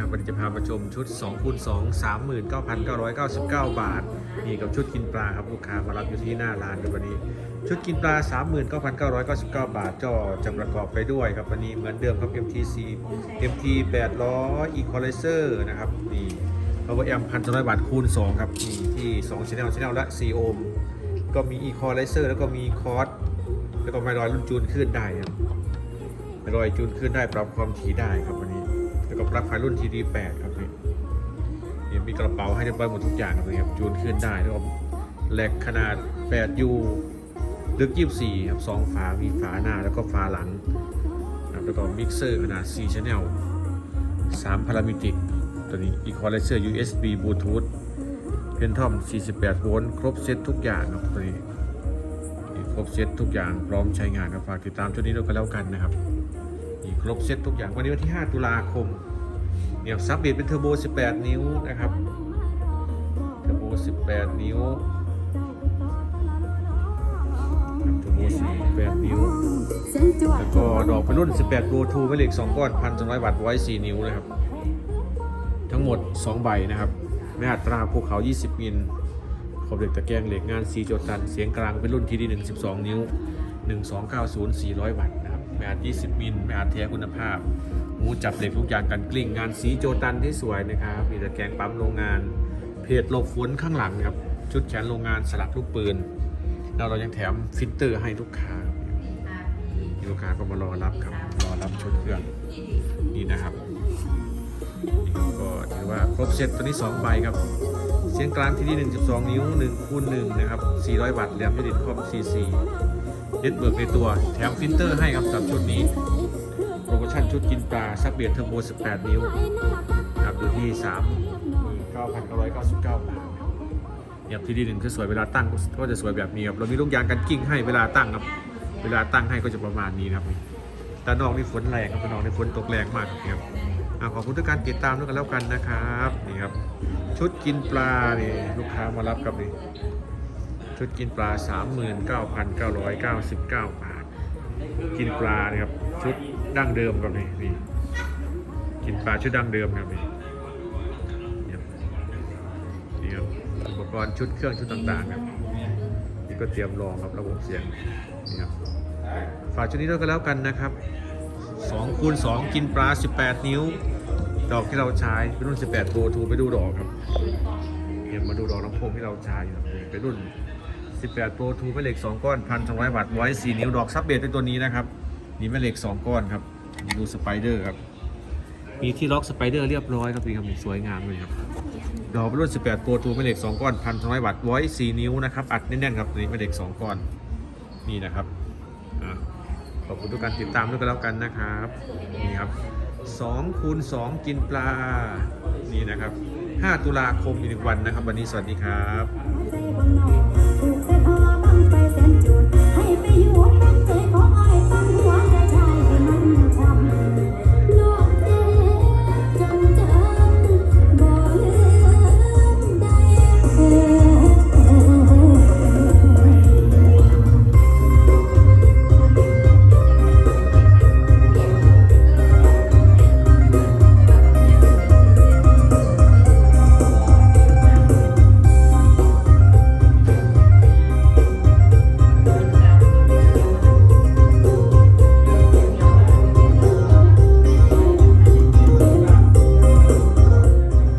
ะวันนี้จะพามาชมชุด2คูณ2 39,999 บาท นี่กับชุดกินปลาครับลูกค้ามารับอยู่ที่หน้าร้านในวันนี้ ชุดกินปลา 39,999 บาทก็จะประกอบไปด้วยครับวันนี้เหมือนเดิมครับ MTC MT 800 Equalizer นะครับ นี่ Power Amp 1,200 บาทคูณ 2 ครับนี่ที่2 Channel Channel และ 4 โอห์มก็มี Equalizer แล้วก็มีคอร์สแล้วก็ไมลอยรุ่นจูนขึ้นได้ครับไมลอยจูนขึ้นได้ปรับความถี่ได้ครับวัน แล้วก็ปลั๊กไฟรุ่น TD8 ครับนี่นี่มีกระเป๋าให้เรียบร้อยหมดทุกอย่างครับนี่ครับจูนขึ้นได้แล้วก็แหลกขนาด 8U ลึก 24 ครับสองฝา มีฝาหน้าแล้วก็ฝาหลังครับแล้วก็มิกเซอร์ขนาด 4 Channel 3พารามิติกตัวนี้ Equalizer USB Bluetooth เพนทอม 48 โวลต์ ครบเซตทุกอย่างครับตัวนี้ ครบเซตทุกอย่าง พร้อมใช้งานครับ ฝากติดตามชุดนี้ด้วยกันแล้วกันนะครับ ครบเซ็ตทุกอย่างวันนี้วันที่ 5 ตุลาคมเนี่ยซับเบียดเป็นเทอร์โบ 18 นิ้วนะครับ เทอร์โบ 18 นิ้วเทอร์โบ 18 นิ้ว แล้วก็ดอกเป็นรุ่น 18โบทูไม่เหล็ก 2 ก้อน1,200วัตต์ไว้4นิ้วนะครับ ทั้งหมด 2 ใบนะครับแม่อัตราภูเขา 20 มิลขอบเหล็กตะแกรงเหล็กงานซีโจตัน เสียงกลางเป็นรุ่นทีดี1 12 นิ้ว 1290 400 วัตต์นะครับแม่อัด20 มิลแม่อัดแท้คุณภาพหูจับเหล็กทุกอย่างกันกลิ้งงานสีโจตันที่สวยนะครับมีตะแกรงปั๊มโรงงาน เพจหลบฝนข้างหลังนะครับชุดแขนโรงงานสลักลูกปืน แล้วเรายังแถมฟิลเตอร์ให้ลูกค้าลูกค้าก็มารอรับครับรอรับชุดเครื่องนี่นะครับนี่ก็ถือว่าครบเซตตัวนี้2ใบครับเสียงกลางที่นี่1.2 นิ้ว1คูณ1นะครับ400 วัตต์แหลมยูนิตคอม CC เน็ตเบิร์กในตัว แถมฟิลเตอร์ให้ครับสำหรับชุดนี้โปรโมชั่นชุดกินปลาซักเบียดเทอร์โบ 18 นิ้วนะครับอยู่ที่ 39,999 บาทเนี่ยที่ดีหนึ่งคือสวยเวลาตั้งก็จะสวยแบบนี้ครับเรามีลูกยางกันกิ้งให้เวลาตั้งครับ เวลาตั้งให้ก็จะประมาณนี้นะครับแต่นอกนี่ฝนแรงครับนอกนี่ฝนตกแรงมากครับอ่าขอบคุณทุกการติดตามด้วยกันแล้วกันนะครับนี่ครับชุดกินปลานี่ลูกค้ามารับครับนี่ ชุดกินปลา 39,999 บาท กินปลานี่ครับชุดดั้งเดิมครับนี่นี่กินปลาชุดดั้งเดิมครับนี่นี่ครับอุปกรณ์ชุดเครื่องชุดต่างๆครับนี่ก็เตรียมรองครับระบบเสียงนี่ครับฝากชุดนี้ด้วยกันแล้วกันนะครับ2คูณ2กินปลา 18 นิ้ว ดอกที่เราใช้เป็นรุ่น 18โ o ทูไปดูดอกครับเดี๋ยวมาดูดอกลำโพงที่เราใช้ครับเป็นรุ่น 18โ o ทูแม่เหล็ก 2 ก้อน 1,200 วัตต์ไว้ 4 นิ้ว ดอกซับเบสเป็นตัวนี้นะครับ นี่แม่เหล็ก 2 ก้อนครับ ดูสไปเดอร์ครับ มีที่ล็อกสไปเดอร์เรียบร้อยครับนี่ครับสวยงามเลยครับ ดอกเป็นรุ่น 18โ o ทูแม่เหล็ก 2 ก้อน 1,200 วัตต์ไว้ 4 นิ้วนะครับ อัดแน่นๆครับนี่แม่เหล็ก 2 ก้อน นี่นะครับอขอบคุณทุกการติดตามด้วยกันแล้วกันนะครับ นี่ครับ2คูณ2กินปลา นี่นะครับ 5 ตุลาคมอีกหนึ่งวันนะครับ วันนี้สวัสดีครับ